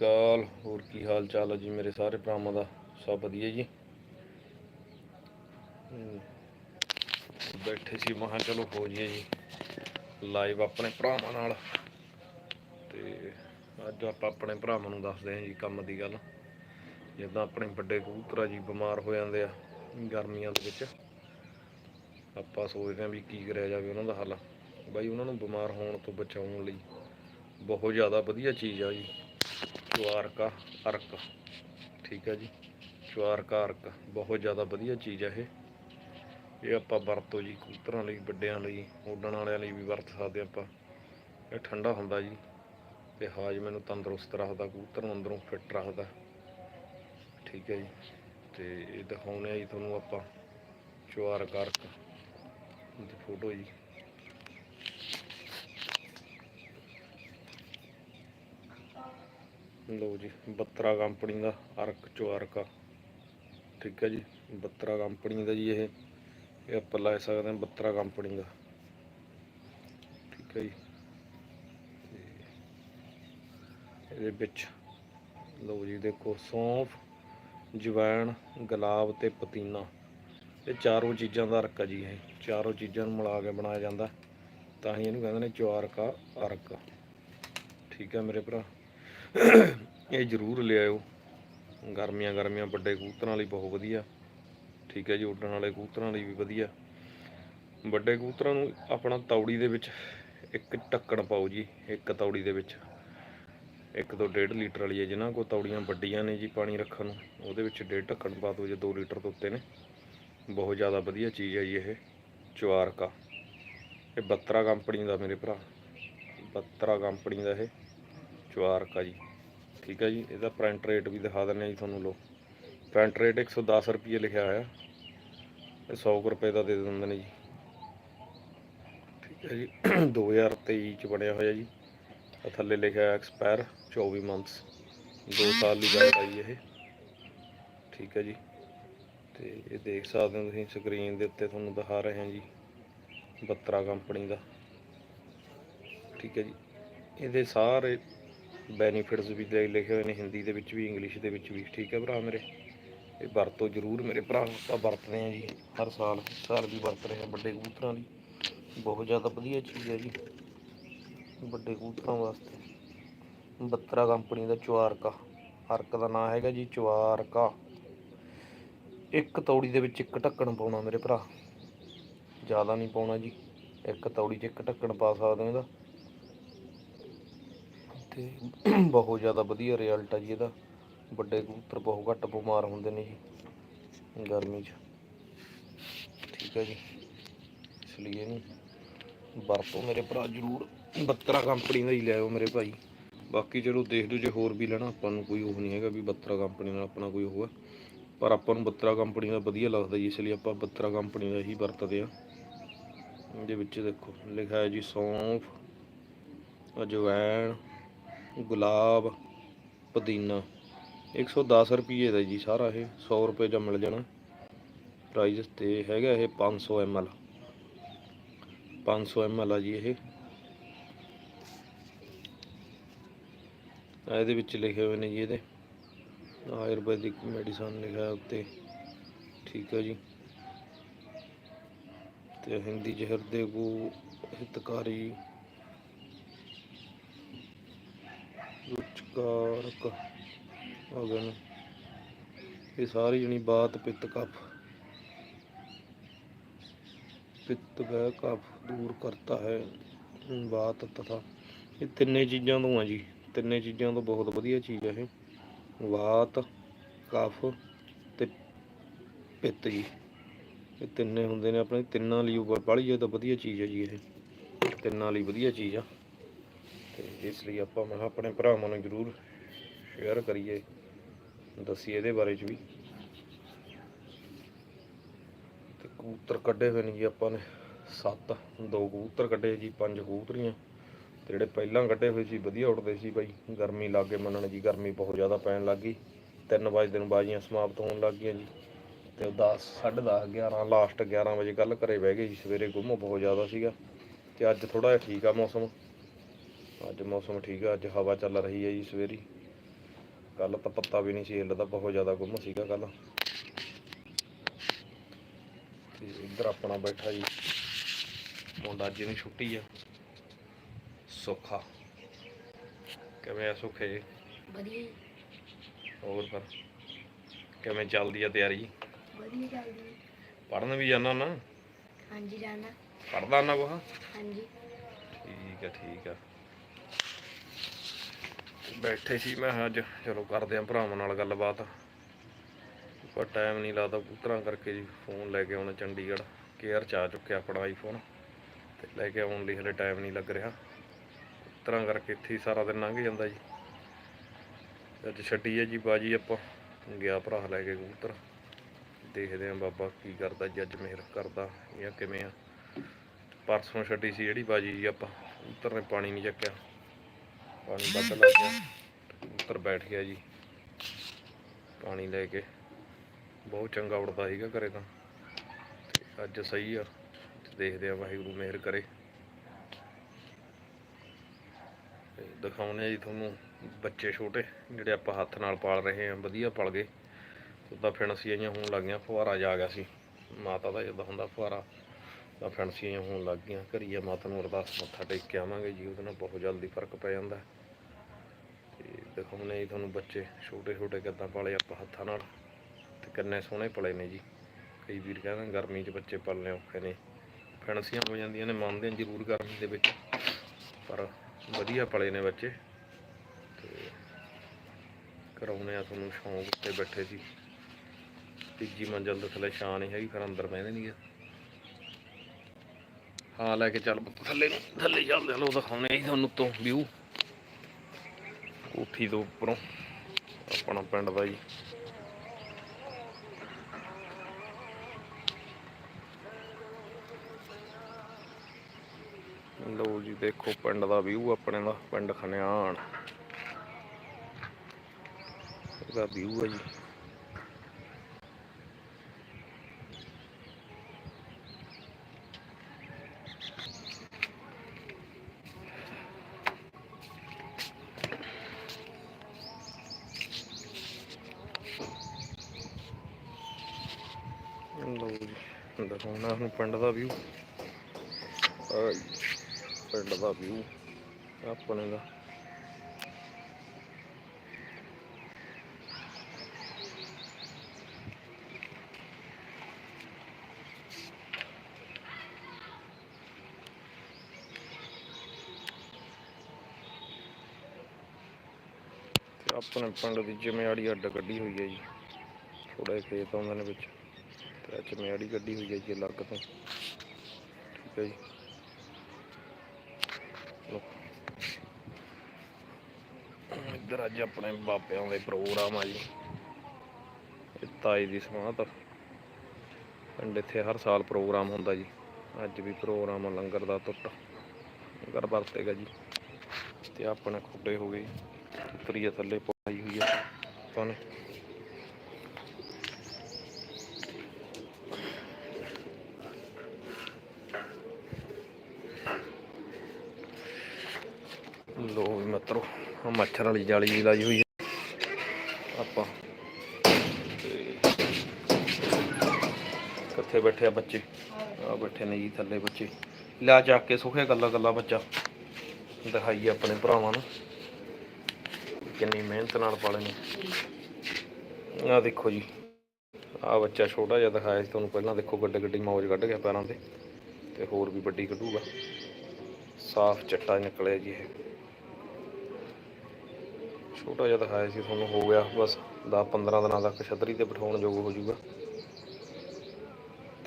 ਕਾਲ, ਹੋਰ ਕੀ ਹਾਲ ਚਾਲ ਹੈ ਜੀ ਮੇਰੇ ਸਾਰੇ ਭਰਾਵਾਂ ਦਾ? ਸਭ ਵਧੀਆ ਜੀ? ਬੈਠੇ ਸੀ ਮਹਾਂ ਚਲੋ ਹੋ ਜੀਏ ਜੀ ਲਾਈਵ ਆਪਣੇ ਭਰਾਵਾਂ ਨਾਲ। ਤੇ ਅੱਜ ਆਪਾਂ ਆਪਣੇ ਭਰਾਵਾਂ ਨੂੰ ਦੱਸਦੇ ਹਾਂ ਜੀ ਕੰਮ ਦੀ ਗੱਲ। ਜਿੱਦਾਂ ਆਪਣੇ ਵੱਡੇ ਕਬੂਤਰ ਜੀ, ਬਿਮਾਰ ਹੋ ਜਾਂਦੇ ਆ ਗਰਮੀਆਂ ਦੇ ਵਿੱਚ। ਆਪਾਂ ਸੋਚਦੇ ਹਾਂ ਵੀ ਕੀ ਕਰਿਆ ਜਾਵੇ ਉਹਨਾਂ ਦਾ ਹੱਲ। ਬਾਈ, ਉਹਨਾਂ ਨੂੰ ਬਿਮਾਰ ਹੋਣ ਤੋਂ ਬਚਾਉਣ ਲਈ ਬਹੁਤ ਜ਼ਿਆਦਾ ਵਧੀਆ ਚੀਜ਼ ਆ ਜੀ। ਚੁਆਰਕਾ ਅਰਕ। ਠੀਕ ਹੈ ਜੀ। ਚੁਆਰਕਾ ਅਰਕ। ਬਹੁਤ ਜ਼ਿਆਦਾ ਵਧੀਆ ਚੀਜ਼ ਹੈ ਇਹ। ਇਹ ਆਪਾਂ ਵਰਤੋ ਜੀ ਕਬੂਤਰਾਂ ਲਈ, ਵੱਡਿਆਂ ਲਈ, ਉੱਡਣ ਵਾਲਿਆਂ ਲਈ ਵੀ ਵਰਤ ਸਕਦੇ ਆਪਾਂ। ਇਹ ਠੰਡਾ ਹੁੰਦਾ ਜੀ। ਤੇ ਹਾਜ਼ਮੇ ਨੂੰ ਤੰਦਰੁਸਤ ਰੱਖਦਾ, ਕਬੂਤਰ ਨੂੰ ਅੰਦਰੋਂ ਫਿੱਟ ਰੱਖਦਾ। ਠੀਕ ਹੈ ਜੀ। ਤੇ ਇਹ ਦਿਖਾਉਣੇ ਆ ਜੀ ਤੁਹਾਨੂੰ ਆਪਾਂ। ਚੁਆਰਕਾ ਅਰਕ। ਦੀ ਫੋਟੋ ਜੀ। ਲਓ ਜੀ, ਬੱਤਰਾ ਕੰਪਨੀ ਦਾ ਅਰਕ ਚੁਆਰਕਾ ਠੀਕ ਹੈ ਜੀ, ਬੱਤਰਾ ਕੰਪਨੀ ਦਾ ਜੀ ਇਹ। ਇਹ ਆਪਾਂ ਲੈ ਸਕਦੇ ਹਾਂ ਬੱਤਰਾ ਕੰਪਨੀ ਦਾ। ਠੀਕ ਹੈ ਜੀ। ਤੇ ਇਹਦੇ ਵਿੱਚ ਲਓ ਜੀ, ਦੇਖੋ ਸੌਂਫ, ਜਵੈਣ, ਗੁਲਾਬ ਤੇ ਪੁਦੀਨਾ। ਇਹ ਚਾਰੋਂ ਚੀਜ਼ਾਂ ਦਾ ਅਰਕ ਹੈ ਜੀ ਇਹ। ਚਾਰੋਂ ਚੀਜ਼ਾਂ ਨੂੰ ਮਿਲਾ ਕੇ ਬਣਾਇਆ ਜਾਂਦਾ। ਤਾਂ ਹੀ ਇਹਨੂੰ ਕਹਿੰਦੇ ਨੇ ਚੁਆਰਕਾ ਅਰਕ ਠੀਕ ਹੈ ਮੇਰੇ ਭਰਾ। ਇਹ ਜ਼ਰੂਰ ਲਿਆਇਓ। ਗਰਮੀਆਂ ਗਰਮੀਆਂ ਵੱਡੇ ਕਬੂਤਰਾਂ ਲਈ ਬਹੁਤ ਵਧੀਆ। ਠੀਕ ਹੈ ਜੀ, ਉੱਡਣ ਵਾਲੇ ਕਬੂਤਰਾਂ ਲਈ ਵੀ ਵਧੀਆ। ਵੱਡੇ ਕਬੂਤਰਾਂ ਨੂੰ ਆਪਣਾ ਤੌੜੀ ਦੇ ਵਿੱਚ ਇੱਕ ਢੱਕਣ ਪਾਓ ਜੀ, ਇੱਕ ਤੌੜੀ ਦੇ ਵਿੱਚ। ਇੱਕ ਤੋਂ ਡੇਢ ਲੀਟਰ ਵਾਲੀ ਹੈ, ਜਿਨ੍ਹਾਂ ਕੋਲ ਤੌੜੀਆਂ ਵੱਡੀਆਂ ਨੇ ਜੀ ਪਾਣੀ ਰੱਖਣ ਨੂੰ, ਉਹਦੇ ਵਿੱਚ ਡੇਢ ਢੱਕਣ ਪਾ ਦਿਓ ਜੇ 2 ਲੀਟਰ ਤੋਂ ਉੱਤੇ ਨੇ। ਬਹੁਤ ਜ਼ਿਆਦਾ ਵਧੀਆ ਚੀਜ਼ ਹੈ ਜੀ ਇਹ, ਚੁਆਰਕਾ। ਇਹ ਬੱਤਰਾ ਕੰਪਨੀ ਦਾ ਮੇਰੇ ਭਰਾ। ਬੱਤਰਾ ਕੰਪਨੀ ਦਾ ਇਹ। ਚੁਆਰਕਾ ਜੀ। ਠੀਕ ਹੈ ਜੀ, ਇਹਦਾ ਪ੍ਰਿੰਟ ਰੇਟ ਵੀ ਦਿਖਾ ਦਿੰਦੇ ਹਾਂ ਜੀ ਤੁਹਾਨੂੰ ਲੋ ਪ੍ਰਿੰਟ ਰੇਟ 110 ਰੁਪਏ ਲਿਖਿਆ ਹੋਇਆ। ਇਹ 100 ਕੁ ਰੁਪਏ ਦਾ ਦੇ ਦਿੰਦੇ ਨੇ ਜੀ। ਠੀਕ ਹੈ ਜੀ 2023 ਚ ਬਣਿਆ ਹੋਇਆ ਜੀ। ਆ ਥੱਲੇ ਲਿਖਿਆ ਐਕਸਪਾਇਰ 24 ਮੰਥਸ 2 ਸਾਲ ਦੀ ਗਾਰੰਟੀ ਇਹ। ਠੀਕ ਹੈ ਜੀ। ਤੇ ਇਹ ਦੇਖ ਸਕਦੇ ਹੋ ਤੁਸੀਂ ਸਕਰੀਨ ਦੇ ਉੱਤੇ ਤੁਹਾਨੂੰ ਦਿਖਾ ਰਹੇ ਹਾਂ ਜੀ। ਬੱਤਰਾ ਕੰਪਨੀ ਦਾ। ਠੀਕ ਹੈ ਜੀ। ਇਹਦੇ ਸਾਰੇ ਬੈਨੀਫਿਟਸ ਵੀ ਦੇ ਲਿਖੇ ਹੋਏ ਨੇ, ਹਿੰਦੀ ਦੇ ਵਿੱਚ ਵੀ ਇੰਗਲਿਸ਼ ਦੇ ਵਿੱਚ ਵੀ, ਠੀਕ ਹੈ ਭਰਾ ਮੇਰੇ? ਇਹ ਵਰਤੋ ਜ਼ਰੂਰ ਮੇਰੇ ਭਰਾ, ਆਪਾਂ ਵਰਤਦੇ ਆ ਜੀ, ਹਰ ਸਾਲ ਸਾਲ ਵੀ ਵਰਤ ਰਹੇ ਆ ਵੱਡੇ ਕਬੂਤਰਾਂ ਲਈ। ਬਹੁਤ ਜ਼ਿਆਦਾ ਵਧੀਆ ਚੀਜ਼ ਹੈ ਜੀ, ਵੱਡੇ ਕਬੂਤਰਾਂ ਵਾਸਤੇ। ਬੱਤਰਾ ਕੰਪਨੀ ਦਾ ਚੁਆਰਕਾ ਅਰਕ ਦਾ ਨਾਮ ਹੈਗਾ ਜੀ, ਚੁਆਰਕਾ। ਇੱਕ ਤੌੜੀ ਦੇ ਵਿੱਚ ਇੱਕ ਢੱਕਣ ਪਾਉਣਾ ਮੇਰੇ ਭਰਾ। ਜ਼ਿਆਦਾ ਨਹੀਂ ਪਾਉਣਾ ਜੀ, ਇੱਕ ਤੌੜੀ 'ਚ ਇੱਕ ਢੱਕਣ ਪਾ ਸਕਦੇ ਹੋ ਇਹਦਾ। ਤੇ ਬਹੁਤ ਜ਼ਿਆਦਾ ਵਧੀਆ ਰਿਜ਼ਲਟ ਆ ਜੀ ਇਹਦਾ। ਵੱਡੇ ਕਬੂਤਰ ਬਹੁਤ ਘੱਟ ਬਿਮਾਰ ਹੁੰਦੇ ਨੇ ਜੀ ਗਰਮੀ 'ਚ। ਠੀਕ ਹੈ ਜੀ। ਇਸ ਲਈ ਇਹਨੂੰ ਵਰਤੋ ਮੇਰੇ ਭਰਾ ਜ਼ਰੂਰ। ਬੱਤਰਾ ਕੰਪਨੀ ਦਾ ਹੀ ਲਿਆਓ ਮੇਰੇ ਭਾਈ। ਬਾਕੀ ਚਲੋ ਦੇਖ ਲਓ ਜੇ ਹੋਰ ਵੀ ਲੈਣਾ, ਆਪਾਂ ਨੂੰ ਕੋਈ ਉਹ ਨਹੀਂ ਹੈਗਾ ਵੀ ਬੱਤਰਾ ਕੰਪਨੀ ਨਾਲ ਆਪਣਾ ਕੋਈ ਉਹ ਹੈ ਪਰ ਆਪਾਂ ਨੂੰ ਬੱਤਰਾ ਕੰਪਨੀ ਦਾ ਵਧੀਆ ਲੱਗਦਾ ਜੀ, ਇਸ ਲਈ ਆਪਾਂ ਬੱਤਰਾ ਕੰਪਨੀ ਦਾ ਹੀ ਵਰਤਦੇ ਆ। ਇਹਦੇ ਵਿੱਚ ਦੇਖੋ, ਲਿਖਿਆ ਹੈ ਜੀ ਸੌਂਫ ਅਜਵਾਇਣ ਗੁਲਾਬ, ਪੁਦੀਨਾ 110 ਰੁਪਏ ਦਾ ਜੀ ਸਾਰਾ ਇਹ 100 ਰੁਪਏ ਦਾ ਮਿਲ ਜਾਣਾ। ਪ੍ਰਾਈਸ ਤੇ ਹੈਗਾ ਇਹ 500 ml 500 ml ਆ ਜੀ ਇਹ। ਆ ਇਹਦੇ ਵਿੱਚ ਲਿਖੇ ਹੋਏ ਨੇ ਜੀ ਇਹਦੇ। ਆਯੁਰਵੈਦਿਕ ਮੈਡੀਸਨ ਲਿਖਿਆ ਉੱਤੇ। ਠੀਕ ਹੈ ਜੀ। ਤੇ ਹਿੰਦੀ ਜ਼ਹਿਰ ਦੇ ਕੋ ਹਿਤਕਾਰੀ ਰੁਚਕਾਰਕ ਅਗਨ ਇਹ ਸਾਰੀ ਜਣੀ ਬਾਤ ਪਿੱਤ ਕਫ ਪਿੱਤ ਗੈ ਕਫ ਦੂਰ ਕਰਤਾ ਹੈ। ਬਾਤ ਤਥਾ। ਇਹ ਤਿੰਨੇ ਚੀਜ਼ਾਂ ਤੋਂ ਆ ਜੀ। ਤਿੰਨੇ ਚੀਜ਼ਾਂ ਤੋਂ ਬਹੁਤ ਵਧੀਆ ਚੀਜ਼ ਹੈ ਇਹ। ਵਾਤ ਕਫ ਤੇ ਪਿੱਤ ਜੀ। ਇਹ ਤਿੰਨੇ ਹੁੰਦੇ ਨੇ ਆਪਣੇ। ਤਿੰਨਾਂ ਲਈ ਬੜੀ ਤਾਂ ਵਧੀਆ ਚੀਜ਼ ਹੈ ਜੀ ਇਹ। ਤਿੰਨਾਂ ਲਈ ਵਧੀਆ ਚੀਜ਼ ਆ। ਤੇ ਇਸ ਲਈ ਆਪਾਂ ਮੈਂ ਆਪਣੇ ਭਰਾਵਾਂ ਨੂੰ ਜ਼ਰੂਰ ਸ਼ੇਅਰ ਕਰੀਏ, ਦੱਸੀਏ ਇਹਦੇ ਬਾਰੇ ਚ ਵੀ। ਤੇ ਕਬੂਤਰ ਕੱਢੇ ਹੋਏ ਨੇ ਜੀ ਆਪਾਂ ਨੇ, ਸੱਤ, ਦੋ ਕਬੂਤਰ ਕੱਢੇ ਜੀ, ਪੰਜ ਕਬੂਤਰੀਆਂ। ਤੇ ਜਿਹੜੇ ਪਹਿਲਾਂ ਕੱਢੇ ਹੋਏ ਸੀ, ਵਧੀਆ ਉੱਡਦੇ ਸੀ ਬਾਈ। ਗਰਮੀ ਲੱਗੇ ਮੰਨਣ ਜੀ, ਗਰਮੀ ਬਹੁਤ ਜ਼ਿਆਦਾ ਪੈਣ ਲੱਗ ਗਈ। 3 ਵਜੇ ਦਿਨ ਬਾਜ਼ੀਆਂ ਸਮਾਪਤ ਹੋਣ ਲੱਗ ਗਈਆਂ ਜੀ। ਤੇ 10 10:30 11 ਲਾਸਟ 11 ਵਜੇ ਕੱਲ ਘਰੇ ਬਹਿ ਗਏ ਜੀ, ਸਵੇਰੇ ਗੁੰਮ ਬਹੁਤ ਜ਼ਿਆਦਾ ਸੀਗਾ। ਤੇ ਅੱਜ ਥੋੜਾ ਜਿਹਾ ਠੀਕ ਆ ਮੌਸਮ। ਅੱਜ ਮੌਸਮ ਠੀਕ ਆ ਅੱਜ ਹਵਾ ਚੱਲ ਰਹੀ ਹੈ ਜੀ ਸਵੇਰੀ। ਕੱਲ ਤਾਂ ਪੱਤਾ ਵੀ ਨਹੀਂ ਸੀ ਹਿੱਲਦਾ ਬਹੁਤ ਜ਼ਿਆਦਾ ਗੁੰਮ ਸੀਗਾ ਕੱਲ ਤੇ ਇੱਧਰ ਆਪਣਾ ਬੈਠਾ ਜੀ ਮੁੰਡਾ ਅੱਜ ਨੂੰ ਛੁੱਟੀ ਆ। ਸੁੱਖਾ। ਕਿਵੇਂ ਆ ਸੁੱਖੇ ਜੀ? ਵਧੀਆ ਜੀ, ਹੋਰ ਫਿਰ? ਕਿਵੇਂ ਚੱਲਦੀ ਆ ਤਿਆਰੀ? ਵਧੀਆ ਚੱਲਦੀ। ਪੜਨ ਵੀ ਜਾਣਾ ਨਾ? ਹਾਂਜੀ ਜਾਣਾ ਪੜਦਾ ਨਾ ਕੋਹ ਹਾਂਜੀ। ਠੀਕ ਆ ਠੀਕ ਆ। ਬੈਠੇ ਸੀ ਮੈਂ ਕਿਹਾ ਅੱਜ, ਚਲੋ ਕਰਦੇ ਆਂ ਭਰਾਵਾਂ ਨਾਲ ਗੱਲਬਾਤ। ਪਰ ਟਾਈਮ ਨਹੀਂ ਲੱਗਦਾ ਪੁੱਤਰਾਂ ਕਰਕੇ ਜੀ ਫੋਨ ਲੈ ਕੇ ਆਉਣਾ ਚੰਡੀਗੜ੍ਹ। ਕੇਅਰ ਚ ਆ ਚੁੱਕਿਆ ਆਪਣਾ ਆਈਫੋਨ ਤੇ ਲੈ ਕੇ ਆਉਣ ਲਈ ਹਲੇ ਟਾਈਮ ਨਹੀਂ ਲੱਗ ਰਿਹਾ। ਪੁੱਤਰਾਂ ਕਰਕੇ ਇੱਥੇ ਹੀ ਸਾਰਾ ਦਿਨ ਲੰਘ ਜਾਂਦਾ ਜੀ। ਅੱਜ ਛੱਡੀ ਹੈ ਜੀ ਬਾਜੀ ਆਪਾਂ, ਗਿਆ ਭਰਾ ਲੈ ਕੇ ਕਬੂਤਰ। ਦੇਖਦੇ ਆਂ ਬਾਬਾ ਕੀ ਕਰਦਾ ਜੀ, ਅੱਜ ਮਿਹਰ ਕਰਦਾ ਜਾਂ ਕਿਵੇਂ ਆ। ਪਰਸੋਂ ਛੱਡੀ ਸੀ ਜਿਹੜੀ ਬਾਜੀ ਜੀ ਆਪਾਂ, ਕਬੂਤਰ ਨੇ ਪਾਣੀ ਨਹੀਂ ਚੱਕਿਆ। ਪਾਣੀ ਵੱਧ ਲੱਗ ਗਿਆ। ਉੱਤਰ ਬੈਠ ਗਿਆ ਜੀ। ਪਾਣੀ ਲੈ ਕੇ। ਬਹੁਤ ਚੰਗਾ ਉੜਦਾ ਸੀਗਾ ਘਰੇ ਤਾਂ। ਅੱਜ ਸਹੀ ਆ। ਦੇਖਦੇ ਆ ਵਾਹਿਗੁਰੂ ਮਿਹਰ ਕਰੇ। ਤੇ ਦਿਖਾਉਣੇ ਜੀ ਤੁਹਾਨੂੰ ਬੱਚੇ ਛੋਟੇ, ਜਿਹੜੇ ਆਪਾਂ ਹੱਥ ਨਾਲ ਪਾਲ ਰਹੇ ਆ, ਵਧੀਆ ਪਲ ਗਏ। ਉਦਾਂ ਫਿਣਸੀਆਂ ਜਿਹੀਆਂ ਹੋਣ ਲੱਗੀਆਂ ਫੁਹਾਰਾ ਜਾ ਗਿਆ ਸੀ। ਮਾਤਾ ਦਾ ਜਿੱਦਾਂ ਹੁੰਦਾ ਫੁਹਾਰਾ। ਤਾਂ ਫਿਣਸੀਆਂ ਹੋਣ ਲੱਗ ਗਈਆਂ। ਘਰੀਆ ਮਾਤਾ ਨੂੰ ਅਰਦਾਸ ਮੱਥਾ ਟੇਕ ਕੇ ਆਵਾਂਗੇ ਜੀ, ਉਹਦੇ ਨਾਲ ਬਹੁਤ ਜਲਦੀ ਫ਼ਰਕ ਪੈ ਜਾਂਦਾ। ਹੈ। ਤੇ ਜੀ ਤੁਹਾਨੂੰ ਬੱਚੇ ਛੋਟੇ ਛੋਟੇ ਕਿੱਦਾਂ ਪਾਲੇ ਆਪਾਂ ਹੱਥਾਂ ਨਾਲ ਤੇ ਕਿੰਨੇ ਸੋਹਣੇ ਪਲੇ ਨੇ ਜੀ। ਕਈ ਵੀਰ ਕਹਿੰਦੇ ਗਰਮੀ 'ਚ ਬੱਚੇ ਪਾਲਣੇ ਔਖੇ ਨੇ। ਫਿਣਸੀਆਂ ਹੋ ਜਾਂਦੀਆਂ ਨੇ ਮੰਨਦੇ ਨੇ ਜ਼ਰੂਰ ਗਰਮੀ ਦੇ ਵਿੱਚ। ਪਰ ਵਧੀਆ ਪਲੇ ਨੇ ਬੱਚੇ। ਤੇ ਕਰਾਉਣੇ ਆ ਤੁਹਾਨੂੰ ਸ਼ੌਂਕ ਉੱਤੇ ਬੈਠੇ ਸੀ। ਤੀਜੀ ਮੰਜ਼ਲ ਦੇ ਥੱਲੇ ਛਾਂ ਨਹੀਂ ਹੈਗੀ, ਫਿਰ ਅੰਦਰ ਬਹਿੰਦੇ ਨਹੀਂ ਗੇ ਹਾਂ, ਲੈ ਕੇ ਚੱਲ ਥੱਲੇ ਨੂੰ। ਥੱਲੇ ਚੱਲਦੇ ਹਲੋ ਦਿਖਾਉਣੇ ਆ ਜੀ ਤੁਹਾਨੂੰ ਤੋਂ ਵਿਊ ਕੋਠੀ ਤੋਂ ਉੱਪਰੋਂ ਆਪਣਾ ਪਿੰਡ ਦਾ ਜੀ। ਲੋ ਜੀ, ਦੇਖੋ ਪਿੰਡ ਦਾ ਵਿਊ ਆਪਣੇ ਦਾ ਪਿੰਡ ਖਨਿਆਣ। ਇਹਦਾ ਵਿਊ ਹੈ ਜੀ ਲਓ ਜੀ ਦਿਖਾਉਣਾ ਹੁਣ ਪਿੰਡ ਦਾ ਵਿਊ ਪਿੰਡ ਦਾ ਵਿਊ ਆਪਣੇ ਦਾ। ਆਪਣੇ ਪਿੰਡ ਦੀ ਜਿਮੇਵਾੜੀ ਅੱਡ ਕੱਢੀ ਹੋਈ ਹੈ ਜੀ। ਥੋੜੇ ਖੇਤ ਆਉਂਦੇ ਨੇ ਵਿੱਚ। ਤੇ ਜਿਮੇਵਾੜੀ ਕੱਢੀ ਹੋਈ ਹੈ ਜੀ ਅਲੱਗ ਤੋਂ। ਠੀਕ ਹੈ ਜੀ। ਲਓ। ਇੱਧਰ ਅੱਜ ਆਪਣੇ ਬਾਬਿਆਂ ਦੇ ਪ੍ਰੋਗਰਾਮ ਆ ਜੀ। ਇਹ ਤਾਈ ਦੀ ਸਮਾਧ ਪਿੰਡ ਇੱਥੇ ਹਰ ਸਾਲ ਪ੍ਰੋਗਰਾਮ ਹੁੰਦਾ ਜੀ। ਅੱਜ ਵੀ ਪ੍ਰੋਗਰਾਮ ਆ, ਲੰਗਰ ਦਾ ਟੁੱਟ ਲੰਗਰ ਵਰਤੇਗਾ ਜੀ। ਤੇ ਆਪਣੇ ਖੁੱਡੇ ਹੋ ਗਏ। ਤਰੀਆ ਥੱਲੇ ਪਾਈ ਹੋਈ ਆ। ਤੁਹਾਨੂੰ ਲੋ ਵੀ ਮਿੱਤਰੋ ਆਹ ਜਾਲੀ ਵੀ ਲਾਈ ਹੋਈ ਹੈ। ਆਪਾਂ ਕਿੱਥੇ ਬੈਠੇ ਆ ਬੱਚੇ। ਆ ਬੈਠੇ ਨੇ ਜੀ ਥੱਲੇ ਬੱਚੇ। ਲਿਆ ਚੱਕ ਕੇ ਸੁਖੇ ਗੱਲਾਂ ਗੱਲਾਂ ਬੱਚਾ। ਦਿਖਾਈਏ ਆਪਣੇ ਭਰਾਵਾਂ ਨੂੰ। ਕਿੰਨੀ ਮਿਹਨਤ ਨਾਲ ਪਾਲੇ ਨੇ। ਆ ਦੇਖੋ ਜੀ। ਆ ਬੱਚਾ ਛੋਟਾ ਜਿਹਾ ਦਿਖਾਇਆ ਸੀ ਤੁਹਾਨੂੰ ਪਹਿਲਾਂ। ਦੇਖੋ ਗੱਡੇ ਗੱਡੀ ਮੌਜ ਕੱਢ ਗਿਆ ਪੈਰਾਂ ਤੇ। ਤੇ ਹੋਰ ਵੀ ਵੱਡੀ ਕੱਢੂਗਾ। ਸਾਫ਼ ਚਿੱਟਾ ਨਿਕਲਿਆ ਜੀ ਇਹ। ਛੋਟਾ ਜਿਹਾ ਦਿਖਾਇਆ ਸੀ, ਤੁਹਾਨੂੰ ਹੋ ਗਿਆ, ਬਸ 10 15 ਦਿਨਾਂ ਤੱਕ ਛਤਰੀ ਤੇ ਬਿਠਾਉਣ ਯੋਗ ਹੋ ਜਾਊਗਾ।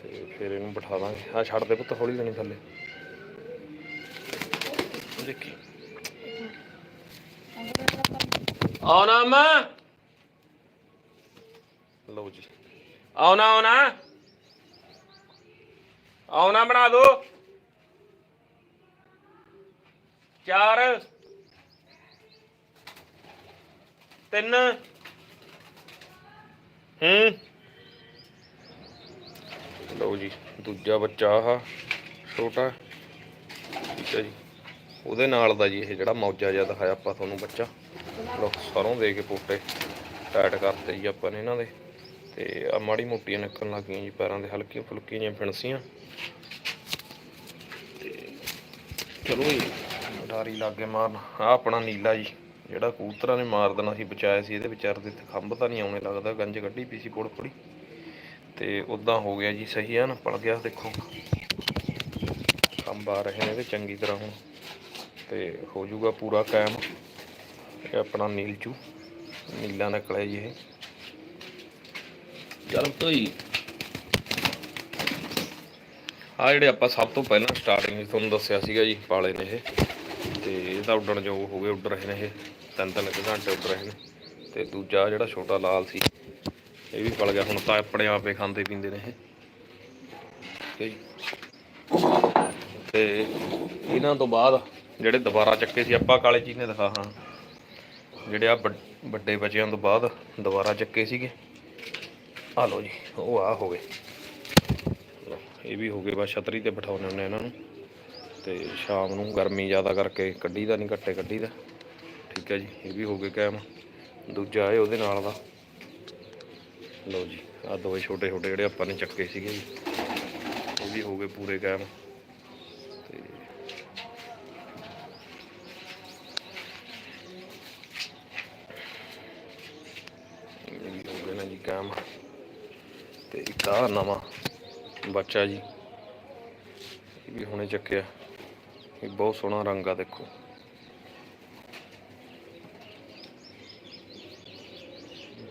ਤੇ ਫਿਰ ਇਹਨੂੰ ਬਿਠਾ ਦਾਂਗੇ। ਆ ਛੱਡ ਦੇ ਪੁੱਤ, ਹੌਲੀ ਲੈਣੀ ਥੱਲੇ। ਦੇਖੀ। ਆਓ ਨਾ ਅੰਮਾ। ਲਓ ਜੀ। ਆਓ ਨਾ, ਆਓ ਬਣਾ ਦੋ। ਚਾਰ। ਤਿੰਨ। ਹੂੰ। ਲਓ ਜੀ, ਦੂਜਾ ਬੱਚਾ ਆਹ, ਛੋਟਾ। ਠੀਕ ਹੈ ਜੀ। ਉਹਦੇ ਨਾਲ ਦਾ ਜੀ ਇਹ ਜਿਹੜਾ ਮੌਜਾ ਜਿਹਾ ਦਿਖਾਇਆ ਆਪਾਂ ਤੁਹਾਨੂੰ ਬੱਚਾ। ਲੋ ਸਰੋਂ ਦੇ ਕੇ ਪੋਟੇ ਟਾਈਟ ਕਰਤੇ ਜੀ ਆਪਾਂ ਨੇ ਇਹਨਾਂ ਦੇ। ਤੇ ਆ ਮਾੜੀ ਮੋਟੀਆਂ ਨਿਕਲਣ ਲੱਗ ਗਈਆਂ ਜੀ ਪੈਰਾਂ ਦੇ, ਹਲਕੀਆਂ ਫੁਲਕੀਆਂ ਜਿਹੀਆਂ ਫਿਣਸੀਆਂ। ਤੇ ਚਲੋ ਜੀ, ਡਾਰੀ ਲਾਗੇ ਮਾਰਨ। ਆ ਆਪਣਾ ਨੀਲਾ ਜੀ। ਜਿਹੜਾ ਕਬੂਤਰਾਂ ਨੇ ਮਾਰ ਦੇਣਾ ਸੀ, ਬਚਾਇਆ ਸੀ, ਇਹਦੇ ਵਿਚਾਰ ਦੇ ਖੰਭ ਤਾਂ ਨਹੀਂ ਆਉਣੇ ਲੱਗਦਾ, ਗੰਜ ਕੱਢੀ ਪਈ ਸੀ ਪੁੜ ਪੁੜੀ ਤੇ ਉਦਾਂ ਹੋ ਗਿਆ ਜੀ, ਸਹੀ ਆ ਨਾ, ਪਲ ਗਿਆ ਦੇਖੋ। ਖੰਭ ਆ ਰਹੇ ਨੇ ਇਹਦੇ ਚੰਗੀ ਤਰ੍ਹਾਂ ਹੁਣ। ਤੇ ਹੋ ਜਾਊਗਾ ਪੂਰਾ ਕਾਇਮ। ਇਹ ਆਪਣਾ ਨੀਲਚੂ, ਨੀਲਾ ਨਿਕਲਿਆ ਜੀ ਇਹ। ਚਲ ਤੋਈ ਆ ਜਿਹੜੇ ਆਪਾਂ ਸਭ ਤੋਂ ਪਹਿਲਾਂ ਸਟਾਰਟਿੰਗ ਵਿੱਚ ਤੁਹਾਨੂੰ ਦੱਸਿਆ ਸੀਗਾ ਜੀ, ਪਾਲੇ ਨੇ ਇਹ। ਤੇ ਇਹਦਾ ਉੱਡਣ ਜੋ ਹੋ ਗਏ, ਉੱਡ ਰਹੇ ਨੇ ਇਹ। ਤਿੰਨ ਤਿੰਨ ਘੰਟੇ ਉੱਡ ਰਹੇ ਨੇ। ਤੇ ਦੂਜਾ ਜਿਹੜਾ ਛੋਟਾ ਲਾਲ ਸੀ, ਇਹ ਵੀ ਪਲ ਗਿਆ। ਹੁਣ ਤਾਂ ਆਪਣੇ ਆਪੇ ਖਾਂਦੇ ਪੀਂਦੇ ਨੇ ਇਹ। ਤੇ ਇਹਨਾਂ ਤੋਂ ਬਾਅਦ ਜਿਹੜੇ ਦੁਬਾਰਾ ਚੱਕੇ ਸੀ, ਆਪਾਂ ਕਾਲੇ ਚੀਜ਼ ਨੇ ਦਿਖਾ ਹਾਂ। ਜਿਹੜੇ ਆ ਵੱਡੇ ਬੱਚਿਆਂ ਤੋਂ ਬਾਅਦ ਦੁਬਾਰਾ ਚੱਕੇ ਸੀਗੇ। ਆ ਲਓ ਜੀ, ਉਹ ਆ ਹੋ ਗਏ। ਇਹ ਵੀ ਹੋ ਗਏ ਬਸ ਛਤਰੀ ਤੇ ਬਿਠਾਉਣੇ ਹੁੰਦੇ ਇਹਨਾਂ ਨੂੰ। ਤੇ ਸ਼ਾਮ ਨੂੰ ਗਰਮੀ ਜ਼ਿਆਦਾ ਕਰਕੇ ਕੱਢੀ ਦਾ ਨਹੀਂ, ਘੱਟੇ ਕੱਢੀ ਦਾ ਠੀਕ ਹੈ ਜੀ, ਇਹ ਵੀ ਹੋ ਗਏ ਕਾਇਮ। ਦੂਜਾ ਹੈ ਉਹਦੇ ਨਾਲ ਦਾ। ਲਓ ਜੀ ਆ ਦੋਵੇਂ ਛੋਟੇ ਛੋਟੇ ਜਿਹੜੇ ਆਪਾਂ ਨੇ ਚੱਕੇ ਸੀਗੇ ਜੀ। ਉਹ ਵੀ ਹੋ ਗਏ ਪੂਰੇ ਕਾਇਮ। ਤੇ ਹੋ ਗਏ ਨਾ ਜੀ ਕਾਇਮ। ਤੇ ਇੱਕ ਆ ਨਵਾਂ ਬੱਚਾ ਜੀ। ਇਹ ਵੀ ਹੁਣੇ ਚੱਕਿਆ। ਇਹ ਬਹੁਤ ਸੋਹਣਾ ਰੰਗ ਆ ਦੇਖੋ।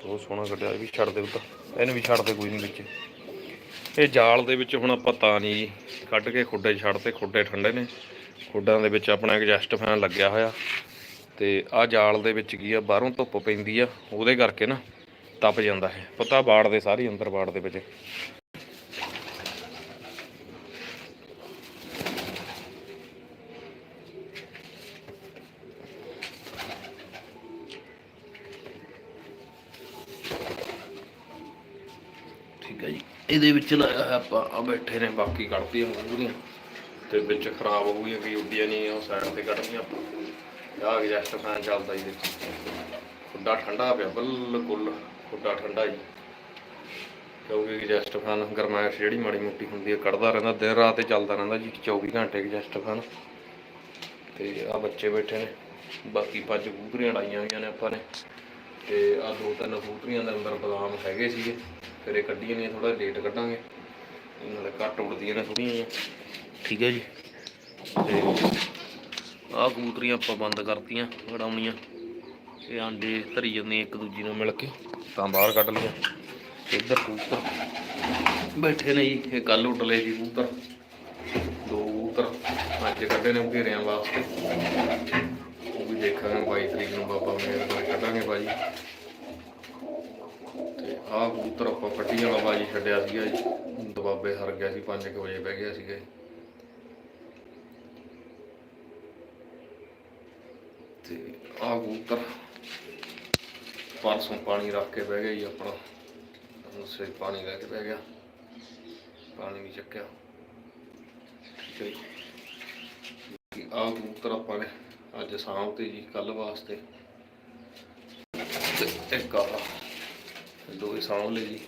ਬਹੁਤ ਸੋਹਣਾ ਕੱਢਿਆ, ਇਹ ਵੀ ਛੱਡ ਦੇ ਉੱਤਾ ਇਹਨੂੰ ਵੀ ਛੱਡ ਦੇ ਕੋਈ ਨਹੀਂ ਵਿੱਚ। ਇਹ ਜਾਲ ਦੇ ਵਿੱਚ ਹੁਣ ਆਪਾਂ ਤਾਂ ਨਹੀਂ ਜੀ ਕੱਢ ਕੇ ਖੁੱਡੇ 'ਚ ਛੱਡ ਤੇ ਖੁੱਡੇ ਠੰਡੇ ਨੇ। ਖੁੱਡਾਂ ਦੇ ਵਿੱਚ ਆਪਣਾ ਐਗਜ਼ਸਟ ਫੈਨ ਲੱਗਿਆ ਹੋਇਆ। ਤੇ ਆ ਜਾਲ ਦੇ ਵਿੱਚ ਕੀ ਆ, ਬਾਹਰੋਂ ਧੁੱਪ ਪੈਂਦੀ ਆ, ਉਹਦੇ ਕਰਕੇ ਨਾ ਤਪ ਜਾਂਦਾ ਹੈ ਪਤਾ ਬਾੜ ਦੇ ਸਾਰੀ ਅੰਦਰ ਬਾੜ ਦੇ ਵਿੱਚ ਠੀਕ ਹੈ ਜੀ ਇਹਦੇ ਵਿੱਚ ਲਾਇਆ ਹੋਇਆ ਆਪਾਂ। ਆ ਬੈਠੇ ਨੇ, ਬਾਕੀ ਕੱਢਤੀਆਂ ਮੂੰਗਰੀਆਂ। ਤੇ ਵਿੱਚ ਖਰਾਬ ਹੋ ਗਈਆਂ ਕਿ ਉੱਡੀਆਂ ਨਹੀਂ ਉਹ ਸਾਈਡ ਤੇ ਕੱਢਣੀਆਂ ਆਪਾਂ। ਆਹ ਐਗਜੈਸਟ ਫੈਨ ਚੱਲਦਾ ਜੀ। ਵਿੱਚ ਖੁੱਡਾ ਠੰਡਾ ਪਿਆ, ਬਿਲਕੁਲ ਖੁੱਡਾ ਠੰਡਾ ਜੀ। ਕਿਉਂਕਿ ਐਗਜੈਸਟ ਫੈਨ ਗਰਮਾਇਸ਼ ਜਿਹੜੀ ਮਾੜੀ ਮੋਟੀ ਹੁੰਦੀ ਹੈ ਕੱਢਦਾ ਰਹਿੰਦਾ, ਦਿਨ ਰਾਤ ਹੀ ਚੱਲਦਾ ਰਹਿੰਦਾ ਜੀ 24 ਘੰਟੇ ਐਗਜੈਸਟ ਫੈਨ ਤੇ ਆ ਬੱਚੇ ਬੈਠੇ ਨੇ, ਬਾਕੀ ਪੰਜ ਕਬੂਤਰੀਆਂ ਲਾਈਆਂ ਹੋਈਆਂ ਨੇ ਆਪਾਂ ਨੇ। ਤੇ ਆ ਦੋ ਤਿੰਨ ਕਬੂਤਰੀਆਂ ਦੇ ਅੰਦਰ ਬਦਾਮ ਹੈਗੇ ਸੀਗੇ। ਫਿਰ ਇਹ ਕੱਢੀਆਂ ਨੇ ਥੋੜਾ ਲੇਟ ਕੱਢਾਂਗੇ। ਨਾਲ ਘੱਟ ਉੜਦੀਆਂ ਨੇ ਥੋੜੀਆਂ ਜਿਹੀਆਂ। ਠੀਕ ਹੈ ਜੀ। ਤੇ ਆਹ ਕਬੂਤਰੀਆਂ ਆਪਾਂ ਬੰਦ ਕਰਤੀਆਂ ਵੜਾਉਣੀਆਂ ਇਹ ਆਂਡੇ ਧਰੀ ਜਾਂਦੇ ਇੱਕ ਦੂਜੀ ਨਾਲ ਮਿਲ ਕੇ, ਤਾਂ ਬਾਹਰ ਕੱਢ ਲਈਆਂ ਇੱਧਰ ਕਬੂਤਰ ਬੈਠੇ ਨੇ ਜੀ, ਇਹ ਕੱਲ ਉੱਡ ਲਏ ਜੀ ਕਬੂਤਰ। ਦੋ ਕਬੂਤਰ ਅੱਜ ਕੱਢੇ ਨੇ ਘੇਰਿਆਂ ਵਾਸਤੇ। ਉਹ ਵੀ ਦੇਖਾਂਗੇ 22 ਤਰੀਕ ਨੂੰ ਬਾਬਾ ਮੇਰੇ ਕੋਲ ਕੱਢਾਂਗੇ ਬਾਜੀ ਤੇ ਕਬੂਤਰ ਆਪਾਂ ਪੱਟੀ ਵਾਲਾ ਬਾਜੀ ਛੱਡਿਆ ਸੀਗਾ ਜੀ। ਦਬਾਬੇ ਹਰ ਗਿਆ ਸੀ 5 ਵਜੇ ਬਹਿ ਗਿਆ ਸੀਗਾ ਜੀ। ਤੇ ਆਹ ਕਬੂਤਰ ਪਰਸੋਂ ਪਾਣੀ ਰੱਖ ਕੇ ਬਹਿ ਗਿਆ ਜੀ ਆਪਣਾ। ਉਸੇ ਪਾਣੀ ਲੈ ਕੇ ਬਹਿ ਗਿਆ। ਪਾਣੀ ਵੀ ਚੱਕਿਆ। ਠੀਕ ਹੈ ਕਬੂਤਰ ਆਪਾਂ ਨੇ ਅੱਜ ਸਾਂਭ ਤੇ ਜੀ ਕੱਲ ਵਾਸਤੇ। ਤੇ ਇੱਕ ਆ ਦੋਵੇਂ ਸਾਂਭ ਲੈ ਜੀ।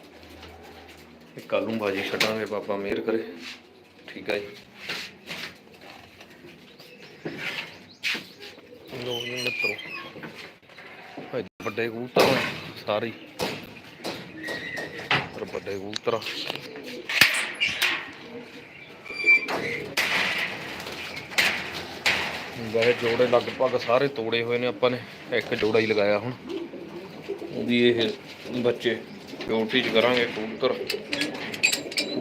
ਇਹ ਕੱਲ ਨੂੰ ਬਾਜੀ ਛੱਡਾਂਗੇ ਬਾਬਾ, ਮਿਹਰ ਕਰੇ। ਠੀਕ ਹੈ ਜੀ। ਲੋ ਜੀ ਮਿੱਤਰੋ ਇਹ ਵੱਡੇ ਕਬੂਤਰ ਸਾਰੇ। ਪਰ ਵੱਡੇ ਕਬੂਤਰ ਵੈਸੇ ਜੋੜੇ ਲਗਭਗ ਸਾਰੇ ਤੋੜੇ ਹੋਏ ਨੇ ਆਪਾਂ ਨੇ। ਇੱਕ ਜੋੜਾ ਹੀ ਲਗਾਇਆ ਹੁਣ। ਉਹਦੀ ਇਹ ਬੱਚੇ ਪਿਓਰਟੀ ਚ ਕਰਾਂਗੇ? ਕਬੂਤਰ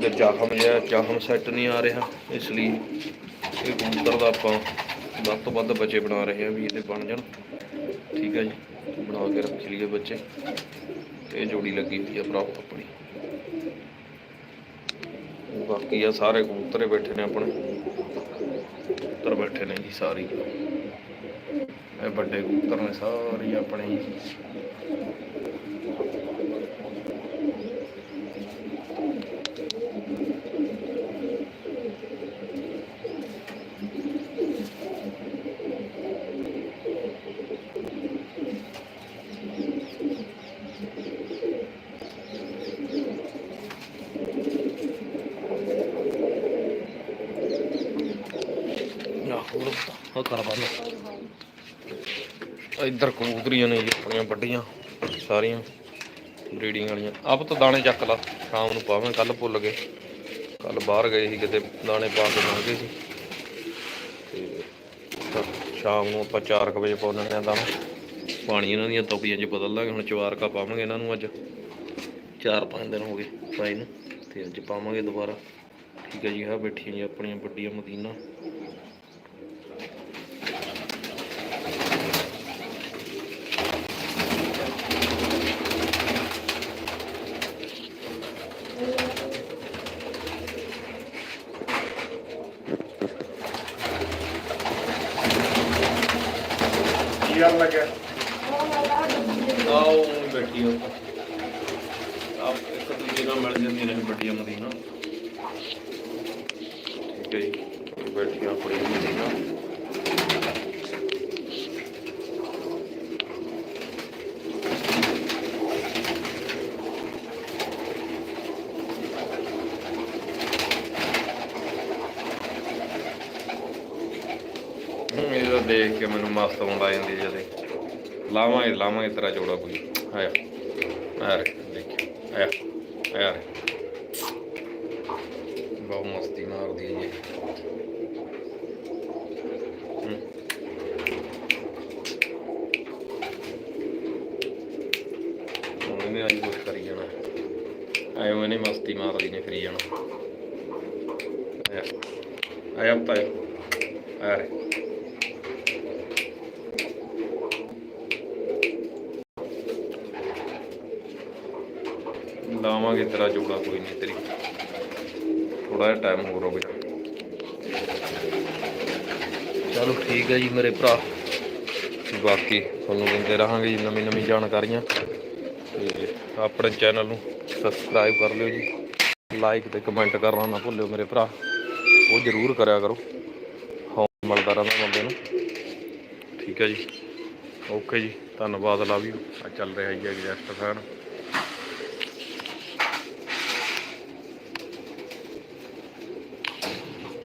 ਜੇ ਚਾਹਮ ਜਾਂ ਚਾਹਮ ਸੈੱਟ ਨਹੀਂ ਆ ਰਿਹਾ, ਇਸ ਲਈ ਇਹ ਕਬੂਤਰ ਦਾ ਆਪਾਂ ਵੱਧ ਤੋਂ ਵੱਧ ਬੱਚੇ ਬਣਾ ਰਹੇ ਹਾਂ ਵੀ ਇਹਦੇ ਬਣ ਜਾਣ। ਠੀਕ ਹੈ ਜੀ, ਬਣਾ ਕੇ ਰੱਖ ਲਈਏ ਬੱਚੇ। ਇਹ ਜੋੜੀ ਲੱਗੀ ਹੋਈ ਆ ਭਰਾ ਆਪਣੀ। ਬਾਕੀ ਆ ਸਾਰੇ ਕਬੂਤਰੇ ਬੈਠੇ ਨੇ ਆਪਣੇ। ਕਬੂਤਰ ਬੈਠੇ ਨੇ ਜੀ ਸਾਰੇ ਇਹ ਵੱਡੇ ਕਬੂਤਰ ਨੇ ਸਾਰੇ ਆਪਣੇ ਜੀ ਉਹ ਕਰ ਬੰਦ ਇੱਧਰ ਕਬੂਤਰੀਆਂ ਨੇ ਜੀ, ਆਪਣੀਆਂ ਵੱਡੀਆਂ, ਸਾਰੀਆਂ, ਬਰੀਡਿੰਗ ਵਾਲੀਆਂ। ਆਪ ਤਾਂ ਦਾਣੇ ਚੱਕ ਲਾ, ਸ਼ਾਮ ਨੂੰ ਪਾਵੇਂ ਕੱਲ ਭੁੱਲ ਗਏ। ਕੱਲ ਬਾਹਰ ਗਏ ਸੀ, ਕਿਤੇ ਦਾਣੇ ਪਾ ਕੇ ਲੰਘ ਗਏ ਸੀ। ਤੇ ਸ਼ਾਮ ਨੂੰ ਆਪਾਂ 4 ਵਜੇ ਪਾਉਣੇ ਆ ਦਾਣਾ। ਪਾਣੀ ਇਹਨਾਂ ਦੀਆਂ ਤੋਪੀਆਂ 'ਚ ਬਦਲ ਲਾਂਗੇ, ਹੁਣ ਚਵਾਰਕਾ ਪਾਵਾਂਗੇ ਇਹਨਾਂ ਨੂੰ ਅੱਜ। 4-5 ਦਿਨ ਹੋ ਗਏ ਪਾਈ ਨੂੰ, ਤੇ ਅੱਜ ਪਾਵਾਂਗੇ ਦੁਬਾਰਾ। ਠੀਕ ਹੈ ਜੀ, ਆਹ ਬੈਠੀਆਂ ਜੀ, ਆਪਣੀਆਂ ਵੱਡੀਆਂ ਮਦੀਨਾ ਕੀ ਹਾਲ ਲੱਗਿਆ ਆਓ ਬੈਠੀ ਹੋ ਆਪ ਇੱਕ ਦੂਜੇ ਨਾਲ ਮਿਲ ਜਾਂਦੀਆਂ ਨੇ ਵੱਡੀਆਂ ਮਦੀਨਾ ਠੀਕ ਹੈ ਜੀ। ਇਹ ਬੈਠੀਆਂ ਮਦੀਨਾ ਦੇਖ ਕੇ ਮੈਨੂੰ ਮਸਤ ਆਉਂਦਾ ਜਾਂਦੀ ਜਦੇ। ਲਾਵਾਂਗੇ ਲਾਵਾਂਗੇ ਤੇਰਾ ਜੋੜਾ ਕੋਈ। ਆਇਆ ਆਇਆ ਰੇ ਦੇਖ ਆਇਆ ਆਇਆ ਰੇ ਬਹੁਤ ਮਸਤੀ ਮਾਰਦੀ ਹੈ ਜੀ ਹੂੰ। ਹੁਣ ਇਹਨੇ ਅੱਜ ਕੁਛ ਕਰੀ ਜਾਣਾ ਆਇਓ ਇਹਨੇ ਮਸਤੀ ਮਾਰਦੀ ਨੇ ਫਰੀ ਜਾਣਾ ਆਇਆ ਆਇਆ ਤਾਂ ਆਇਆ ਰੇ ਲਾਵਾਂਗੇ ਤੇਰਾ ਜੋੜਾ ਕੋਈ ਨਹੀਂ ਤੇਰੀ ਥੋੜਾ ਜਿਹਾ ਟਾਈਮ ਹੋਰ ਹੋ ਗਿਆ। ਚਲੋ ਠੀਕ ਹੈ ਜੀ ਮੇਰੇ ਭਰਾ। ਬਾਕੀ ਤੁਹਾਨੂੰ ਦਿੰਦੇ ਰਹਾਂਗੇ ਜੀ ਨਵੀਂ ਨਵੀਂ ਜਾਣਕਾਰੀਆਂ। ਤੇ ਆਪਣੇ ਚੈਨਲ ਨੂੰ ਸਬਸਕ੍ਰਾਈਬ ਕਰ ਲਿਓ ਜੀ। ਲਾਈਕ ਤੇ ਕਮੈਂਟ ਕਰਨਾ ਨਾ ਭੁੱਲਿਓ ਮੇਰੇ ਭਰਾ। ਉਹ ਜ਼ਰੂਰ ਕਰਿਆ ਕਰੋ। ਹੌਸਲਾ ਮਿਲਦਾ ਰਹਿੰਦਾ ਬੰਦੇ ਨੂੰ। ਠੀਕ ਹੈ ਜੀ। ਓਕੇ ਜੀ ਧੰਨਵਾਦ ਲਵ ਯੂ ਆ ਚੱਲ ਰਿਹਾ ਜੀ ਐਗਜ਼ੈਸਟ ਫੈਨ